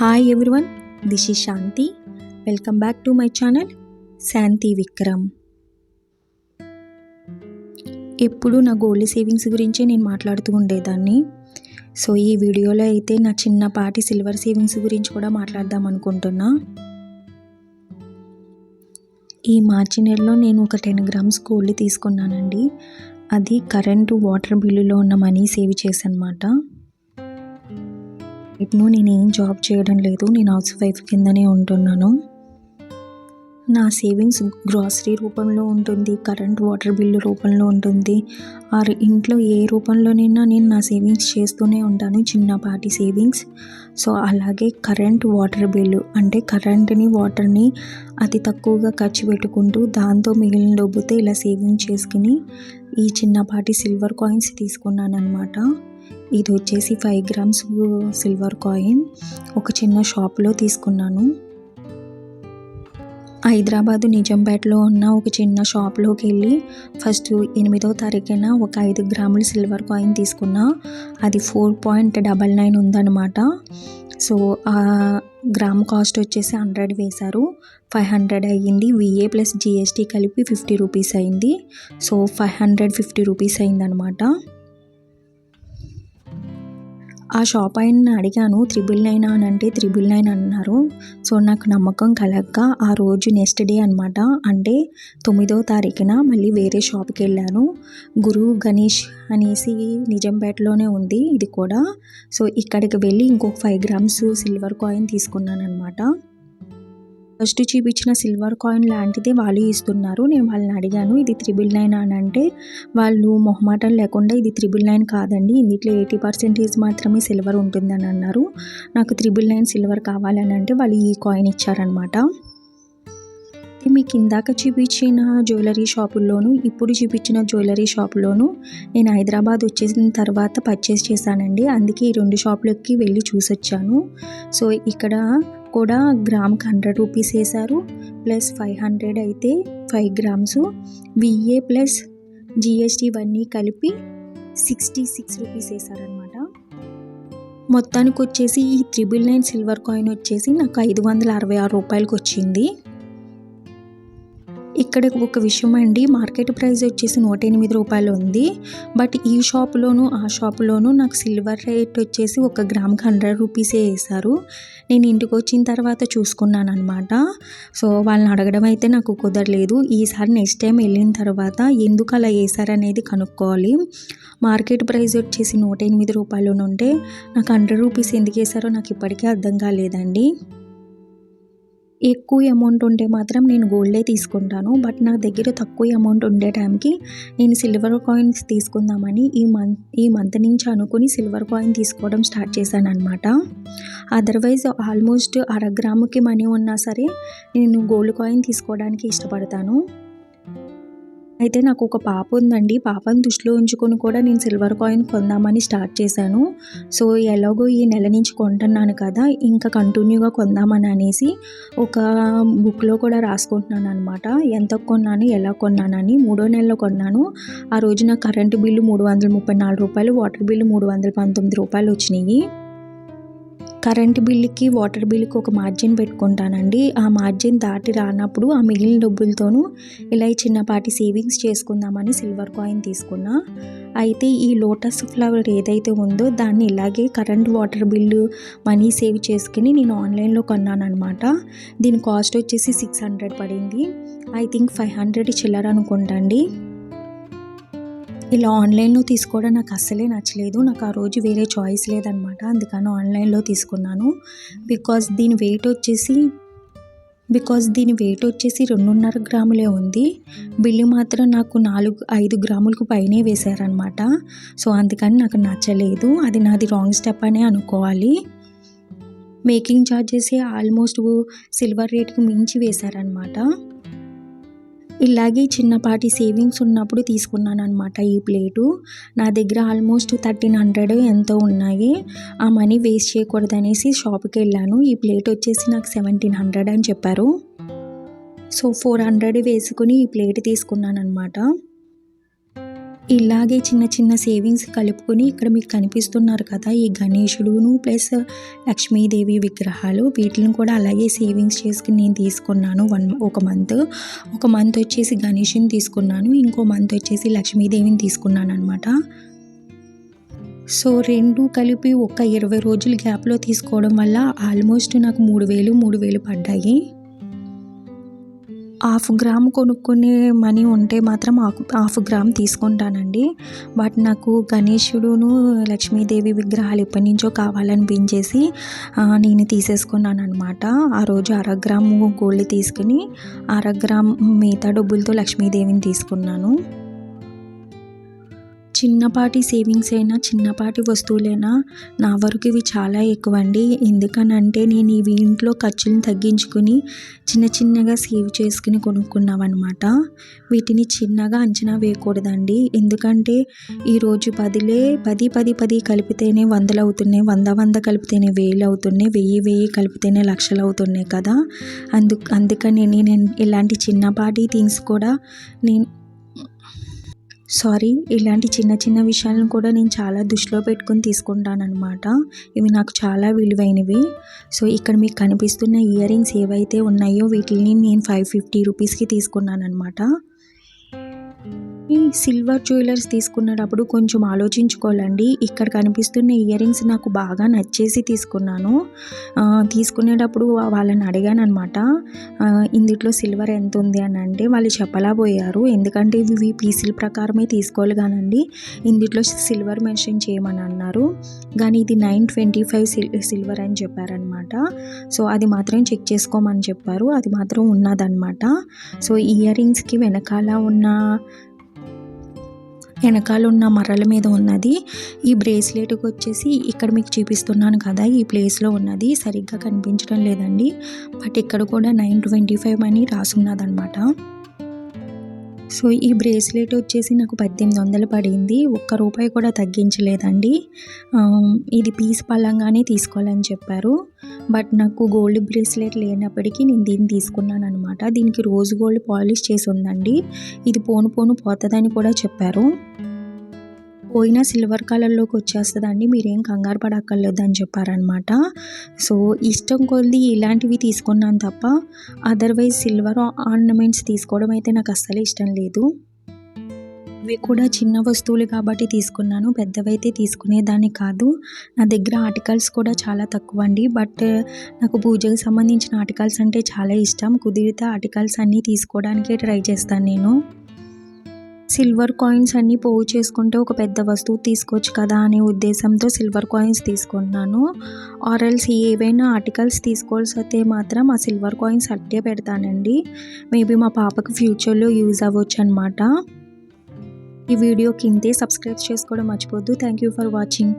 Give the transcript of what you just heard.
Hi everyone this is Shanti welcome back to my channel Shanti Vikram ఎప్పుడు నా gold savings గురించే నేను మాట్లాడుతూ ఉండేదాన్ని. సో ఈ వీడియోలో అయితే నా చిన్నపాటి సిల్వర్ సేవింగ్స్ గురించి కూడా మాట్లాడదాం అనుకుంటున్నా. ఈ మార్చి నెలలో నేను ఒక టెన్ గ్రామ్స్ గోల్డ్ తీసుకున్నానండి. అది కరెంటు వాటర్ బిల్లులో ఉన్న మనీ సేవ్ చేసనమాట ఇట్ను నేను ఏం జాబ్ చేయడం లేదు నేను హౌస్ వైఫ్ కిందనే ఉంటున్నాను. నా సేవింగ్స్ గ్రాసరీ రూపంలో ఉంటుంది కరెంట్ వాటర్ బిల్లు రూపంలో ఉంటుంది. ఆర్ ఇంట్లో ఏ రూపంలోనైనా నేను నా సేవింగ్స్ చేస్తూనే ఉంటాను చిన్నపాటి సేవింగ్స్. సో అలాగే కరెంట్ వాటర్ బిల్లు అంటే కరెంట్ని వాటర్ని అతి తక్కువగా ఖర్చు పెట్టుకుంటూ దాంతో మిగిలిన డబ్బుతో ఇలా సేవింగ్ చేసుకుని ఈ చిన్నపాటి సిల్వర్ కాయిన్స్ తీసుకున్నాను అనమాట ఇది వచ్చేసి ఫైవ్ గ్రామ్స్ సిల్వర్ కాయిన్ ఒక చిన్న షాప్లో తీసుకున్నాను. హైదరాబాదు నిజాంపేటలో ఉన్న ఒక చిన్న షాప్లోకి వెళ్ళి ఫస్ట్ ఎనిమిదో తారీఖున ఒక ఐదు గ్రాముల సిల్వర్ కాయిన్ తీసుకున్నా. అది ఫోర్ పాయింట్ డబల్ నైన్ ఉందన్నమాట. సో ఆ గ్రామ్ కాస్ట్ వచ్చేసి హండ్రెడ్ వేశారు. ఫైవ్ హండ్రెడ్ అయ్యింది. విఏ ప్లస్ జిఎస్టీ కలిపి ఫిఫ్టీ రూపీస్ అయింది so five hundred fifty rupees అయిందనమాట ఆ షాప్ ఆయన అడిగాను త్రిబుల్ నైన్ అని అంటే త్రిబుల్ నైన్ అన్నారు. సో నాకు నమ్మకం కలగక ఆ రోజు నెక్స్ట్ డే అనమాట అంటే తొమ్మిదో తారీఖున మళ్ళీ వేరే షాప్కి వెళ్ళాను. గురు గణేష్ అనేసి నిజంపేటలోనే ఉంది ఇది కూడా. సో ఇక్కడికి వెళ్ళి ఇంకొక ఫైవ్ గ్రామ్స్ సిల్వర్ కాయిన్ తీసుకున్నాను అనమాట ఫస్ట్ చూపించిన సిల్వర్ కాయిన్ లాంటిదే వాళ్ళు ఇస్తున్నారు. నేను వాళ్ళని అడిగాను ఇది త్రిబుల్ నైన్ అని అంటే వాళ్ళు మొహమాటం లేకుండా ఇది త్రిబుల్ నైన్ కాదండి. ఇందులో ఎయిటీ పర్సెంటేజ్ మాత్రమే సిల్వర్ ఉంటుందని అన్నారు. నాకు త్రిబుల్ నైన్ సిల్వర్ కావాలని అంటే వాళ్ళు ఈ కాయిన్ ఇచ్చారనమాట మీకు ఇందాక చూపించిన జ్యువెలరీ షాపుల్లోనూ ఇప్పుడు చూపించిన జ్యువెలరీ షాపులోనూ నేను హైదరాబాద్ వచ్చేసిన తర్వాత పర్చేస్ చేశానండి. అందుకే ఈ రెండు షాపులకి వెళ్ళి చూసొచ్చాను. సో ఇక్కడ కూడా గ్రామ్కి హండ్రెడ్ రూపీస్ వేశారు. ప్లస్ ఫైవ్ హండ్రెడ్ అయితే five grams VA plus GST ఇవన్నీ e కలిపి సిక్స్టీ సిక్స్ రూపీస్ వేశారనమాట మొత్తానికి వచ్చేసి ఈ త్రిబుల్ నైన్ సిల్వర్ కాయిన్ వచ్చేసి నాకు ఐదు వందల అరవై ఆరు రూపాయలకి వచ్చింది ఇక్కడ ఒక విషయం అండి. మార్కెట్ ప్రైస్ వచ్చేసి నూట ఎనిమిది రూపాయలు ఉంది. బట్ ఈ షాప్లోను ఆ షాప్లోను నాకు సిల్వర్ రేట్ వచ్చేసి ఒక గ్రామ్కి హండ్రెడ్ రూపీసే వేశారు. నేను ఇంటికి వచ్చిన తర్వాత చూసుకున్నాను అనమాట సో వాళ్ళని అడగడం అయితే నాకు కుదరలేదు. ఈసారి నెక్స్ట్ టైం వెళ్ళిన తర్వాత ఎందుకు అలా వేశారనేది కనుక్కోవాలి. మార్కెట్ ప్రైస్ వచ్చేసి నూట ఎనిమిది రూపాయలు ఉంటే నాకు హండ్రెడ్ రూపీస్ ఎందుకు వేశారో నాకు ఇప్పటికీ అర్థం కాలేదండి. ఎక్కువ అమౌంట్ ఉంటే మాత్రం నేను గోల్డే తీసుకుంటాను. బట్ నా దగ్గర తక్కువ అమౌంట్ ఉండే టైంకి నేను సిల్వర్ కాయిన్స్ తీసుకుందామని ఈ మంత్ ఈ మంత్ నుంచి అనుకుని సిల్వర్ కాయిన్ తీసుకోవడం స్టార్ట్ చేశాను అనమాట అదర్వైజ్ ఆల్మోస్ట్ అర గ్రాముకి మనీ ఉన్నా సరే నేను గోల్డ్ కాయిన్ తీసుకోవడానికి ఇష్టపడతాను. అయితే నాకు ఒక పాప ఉందండి. పాపను దృష్టిలో ఉంచుకొని కూడా నేను సిల్వర్ కాయిన్ కొందామని స్టార్ట్ చేశాను. సో ఎలాగో ఈ నెల నుంచి కొంటున్నాను కదా ఇంకా కంటిన్యూగా కొందామని అనేసి ఒక బుక్లో కూడా రాసుకుంటున్నాను అనమాట ఎంత కొన్నాను ఎలా కొన్నానని మూడో నెలలో కొన్నాను. ఆ రోజు నా కరెంటు బిల్లు మూడు వందల ముప్పై నాలుగు రూపాయలు వాటర్ బిల్లు మూడు వందల పంతొమ్మిది రూపాయలు వచ్చినాయి. కరెంట్ బిల్లుకి వాటర్ బిల్లుకి ఒక మార్జిన్ పెట్టుకుంటానండి. ఆ మార్జిన్ దాటి రానప్పుడు ఆ మిగిలిన డబ్బులతోనూ ఇలా చిన్నపాటి సేవింగ్స్ చేసుకుందామని సిల్వర్ కాయిన్ తీసుకున్నా. అయితే ఈ లోటస్ ఫ్లవర్ ఏదైతే ఉందో దాన్ని ఇలాగే current water bill money save చేసుకుని నేను ఆన్లైన్లో కొన్నాను అనమాట దీని కాస్ట్ వచ్చేసి సిక్స్ హండ్రెడ్ పడింది. ఐ థింక్ ఫైవ్ హండ్రెడ్ చిల్లర అనుకుంటా అండి. ఇలా ఆన్లైన్లో తీసుకోవడం నాకు అస్సలే నచ్చలేదు. నాకు ఆ రోజు వేరే చాయిస్ లేదనమాట. అందుకని ఆన్లైన్లో తీసుకున్నాను. బికాస్ దీని వెయిట్ వచ్చేసి బికాస్ దీని వెయిట్ వచ్చేసి రెండున్నర గ్రాములే ఉంది. బిల్లు మాత్రం నాకు నాలుగు ఐదు గ్రాములకు పైనే వేశారనమాట. సో అందుకని నాకు నచ్చలేదు. అది నాది రాంగ్ స్టెప్ అనే అనుకోవాలి. మేకింగ్ ఛార్జెస్ ఆల్మోస్ట్ సిల్వర్ రేట్కి మించి వేశారనమాట. ఇలాగే చిన్నపాటి సేవింగ్స్ ఉన్నప్పుడు తీసుకున్నాను అనమాట ఈ ప్లేటు. నా దగ్గర ఆల్మోస్ట్ థర్టీన్ హండ్రెడ్ ఎంతో ఉన్నాయి. ఆ మనీ వేస్ట్ చేయకూడదు అనేసి షాప్కి వెళ్ళాను. ఈ ప్లేట్ వచ్చేసి నాకు సెవెంటీన్ హండ్రెడ్ అని చెప్పారు. సో ఫోర్ హండ్రెడ్ వేసుకుని ఈ ప్లేట్ తీసుకున్నాను అనమాట ఇలాగే చిన్న చిన్న సేవింగ్స్ కలుపుకొని ఇక్కడ మీకు కనిపిస్తున్నారు కదా ఈ గణేషుడును ప్లస్ లక్ష్మీదేవి విగ్రహాలు. వీటిని కూడా అలాగే సేవింగ్స్ చేసుకుని నేను తీసుకున్నాను వన్ ఒక మంత్ ఒక మంత్ వచ్చేసి గణేషుని తీసుకున్నాను. ఇంకో మంత్ వచ్చేసి లక్ష్మీదేవిని తీసుకున్నాను అనమాట సో రెండు కలిపి ఒక ఇరవై రోజుల గ్యాప్లో తీసుకోవడం వల్ల ఆల్మోస్ట్ నాకు మూడు వేలు మూడు వేలు పడ్డాయి. హాఫ్ గ్రామ్ కొనుక్కునే మనీ ఉంటే మాత్రం హాఫ్ గ్రామ్ తీసుకుంటానండి. బట్ నాకు గణేశుడును లక్ష్మీదేవి విగ్రహాలు ఎప్పటి నుంచో కావాలనిపించేసి నేను తీసేసుకున్నాను అనమాట ఆ రోజు అర గ్రాము గోల్డ్ తీసుకుని అరగ్రామ్ మిగతా డబ్బులతో లక్ష్మీదేవిని తీసుకున్నాను. చిన్నపాటి సేవింగ్స్ అయినా చిన్నపాటి వస్తువులైనా నా వరకు ఇవి చాలా ఎక్కువ అండి ఎందుకనంటే నేను ఇవి ఇంట్లో ఖర్చులను తగ్గించుకుని చిన్న చిన్నగా సేవ్ చేసుకుని కొనుక్కున్నామన్నమాట వీటిని చిన్నగా అంచనా వేయకూడదండి. ఎందుకంటే ఈరోజు పదిలే పది పది పది కలిపితేనే వందలు అవుతున్నాయి వంద వంద కలిపితేనే వేలు అవుతున్నాయి వెయ్యి వెయ్యి కలిపితేనే లక్షలు అవుతున్నాయి కదా. అందు అందుకని నేను ఇలాంటి చిన్నపాటి థింగ్స్ కూడా నేను సారీ ఇలాంటి చిన్న చిన్న విషయాలను కూడా నేను చాలా దృష్టిలో పెట్టుకొని తీసుకుంటానమాట ఇవి నాకు చాలా విలువైనవి. సో ఇక్కడ మీకు కనిపిస్తున్న ఇయర్ రింగ్స్ ఏవైతే ఉన్నాయో వీటిని నేను ఫైవ్ ఫిఫ్టీ రూపీస్కి తీసుకున్నాను అనమాట ఈ సిల్వర్ జ్యువెలర్స్ తీసుకునేటప్పుడు కొంచెం ఆలోచించుకోవాలండి. ఇక్కడ కనిపిస్తున్న ఇయర్ రింగ్స్ నాకు బాగా నచ్చేసి తీసుకున్నాను. తీసుకునేటప్పుడు వాళ్ళని అడిగాను అనమాట ఇందులో సిల్వర్ ఎంత ఉంది అని అంటే వాళ్ళు చెప్పలేకపోయారు. ఎందుకంటే ఇవి పీసుల ప్రకారమే తీసుకోవాలి కానండి. ఇందులో సిల్వర్ మెన్షన్ చేయమని అన్నారు. కానీ ఇది నైన్ ట్వంటీ ఫైవ్ సిల్వర్ అని చెప్పారనమాట సో అది మాత్రం చెక్ చేసుకోమని చెప్పారు. అది మాత్రం ఉన్నదనమాట సో ఇయర్ రింగ్స్కి వెనకాల ఉన్న వెనకాల ఉన్న మర్రల మీద ఉన్నది. ఈ బ్రేస్లెట్కి వచ్చేసి ఇక్కడ మీకు చూపిస్తున్నాను కదా ఈ ప్లేస్లో ఉన్నది. సరిగ్గా కనిపించడం లేదండి. బట్ ఇక్కడ కూడా నైన్ ట్వంటీ ఫైవ్ అని రాసున్నదనమాట సో ఈ బ్రేస్లెట్ వచ్చేసి నాకు పద్దెనిమిది వందలు పడింది. ఒక్క రూపాయి కూడా తగ్గించలేదండి. ఇది పీస్ పలంగానే తీసుకోవాలని చెప్పారు. బట్ నాకు గోల్డ్ బ్రేస్లెట్ లేనప్పటికీ నేను దీన్ని తీసుకున్నాను అనమాట దీనికి రోజు గోల్డ్ పాలిష్ చేసి ఉందండి. ఇది పోను పోను పోతుందని కూడా చెప్పారు. పోయినా సిల్వర్ కలర్లోకి వచ్చేస్తుందండి. మీరేం కంగారు పడక్కర్లేదు అని చెప్పారనమాట. సో ఇష్టం కొద్ది ఇలాంటివి తీసుకున్నాను తప్ప అదర్వైజ్ సిల్వర్ ఆర్నమెంట్స్ తీసుకోవడం అయితే నాకు అస్సలు ఇష్టం లేదు. ఇవి కూడా చిన్న వస్తువులు కాబట్టి తీసుకున్నాను. పెద్దవైతే తీసుకునేదాన్ని కాదు. నా దగ్గర ఆర్టికల్స్ కూడా చాలా తక్కువ అండి బట్ నాకు పూజకు సంబంధించిన ఆర్టికల్స్ అంటే చాలా ఇష్టం. కుదిరితే ఆర్టికల్స్ అన్నీ తీసుకోవడానికే ట్రై చేస్తాను నేను. సిల్వర్ కాయిన్స్ అన్నీ పోగు చేసుకుంటే ఒక పెద్ద వస్తువు తీసుకోవచ్చు కదా అనే ఉద్దేశంతో సిల్వర్ కాయిన్స్ తీసుకున్నాను ఆర్ఎల్స్ ఏవైనా ఆర్టికల్స్ తీసుకోవాల్సి వస్తే మాత్రం ఆ సిల్వర్ కాయిన్స్ అట్టే పెడతానండి. మేబీ మా పాపకు ఫ్యూచర్లో యూజ్ అవ్వచ్చు అనమాట ఈ వీడియో కిందే సబ్స్క్రైబ్ చేసుకోవడం మర్చిపోద్దు. Thank you for watching.